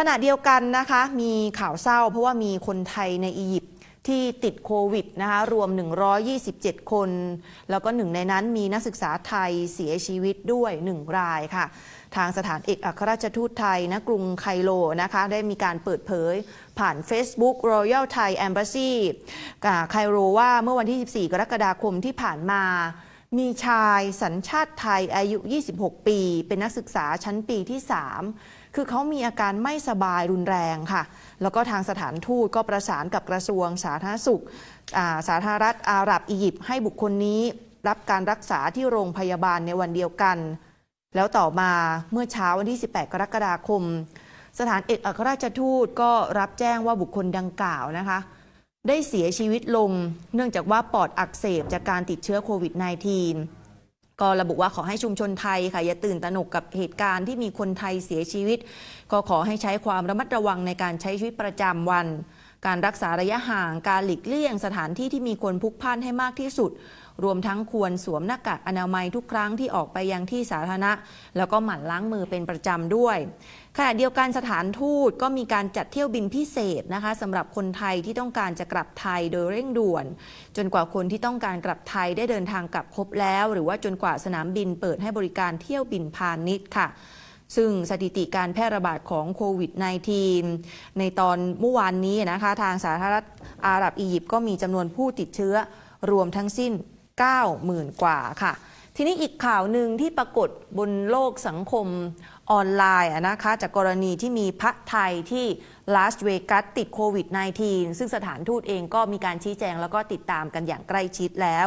ขณะเดียวกันนะคะมีข่าวเศร้าเพราะว่ามีคนไทยในอียิปต์ที่ติดโควิดนะคะรวม 127 คน แล้วก็หนึ่งในนั้นมีนักศึกษาไทยเสียชีวิตด้วย 1 รายค่ะ ทางสถานเอกอัครราชทูตไทยณกรุงไคโลนะคะได้มีการเปิดเผยผ่าน Facebook Royal Thai Embassy ไคโรว่าเมื่อวันที่ 14 กรกฎาคมที่ผ่านมา มีชายสัญชาติไทยอายุ 26 ปี เป็นนักศึกษาชั้นปีที่ 3 คือเขามีอาการไม่สบายรุนแรงค่ะ แล้วก็ทางสถานทูตก็ประสานกับกระทรวงสาธารณสุขสาธารณรัฐอาหรับอียิปต์ให้บุคคลนี้รับการรักษาที่โรงพยาบาลในวันเดียวกัน แล้วต่อมาเมื่อเช้าวันที่ 18 กรกฎาคม สถานเอกอัครราชทูตก็รับแจ้งว่าบุคคลดังกล่าวนะคะ ได้เสียชีวิตลง เนื่องจากว่าปอดอักเสบจากการติดเชื้อโควิด -19 ก็ระบุว่าขอให้ชุมชนไทยค่ะอย่าตื่นตระหนกกับเหตุการณ์ที่มีคนไทยเสียชีวิต ก็ขอให้ใช้ความระมัดระวังในการใช้ชีวิตประจำวัน การรักษาระยะห่าง การหลีกเลี่ยง สถานที่ที่มีคนพลุกพล่านให้มากที่สุด รวมทั้งควรสวมหน้ากากอนามัยทุกครั้งที่ออกไปยังที่สาธารณะ แล้วก็หมั่นล้างมือเป็นประจำด้วยขณะเดียวกันสถานทูตก็มีการจัดเที่ยวบินพิเศษนะคะสำหรับคนไทยที่ต้องการจะกลับไทยโดยเร่งด่วน จนกว่าคนที่ต้องการกลับไทยได้เดินทางกลับครบแล้ว หรือว่าจนกว่าสนามบินเปิดให้บริการเที่ยวบินพาณิชย์ค่ะ ซึ่งสถิติการแพร่ระบาดของโควิด -19 ในตอนเมื่อวานนี้นะคะทางสาธารณรัฐอาหรับอียิปต์ก็มีจำนวนผู้ติดเชื้อรวมทั้งสิ้น 90,000 กว่าค่ะ ทีนี้อีกข่าวหนึ่งที่ปรากฏบนโลกสังคมออนไลน์นะคะจากกรณีที่มีพระไทยที่ลาสเวกัสติดโควิด -19 ซึ่งสถานทูตเองก็มีการชี้แจงแล้วก็ติดตามกันอย่างใกล้ชิดแล้ว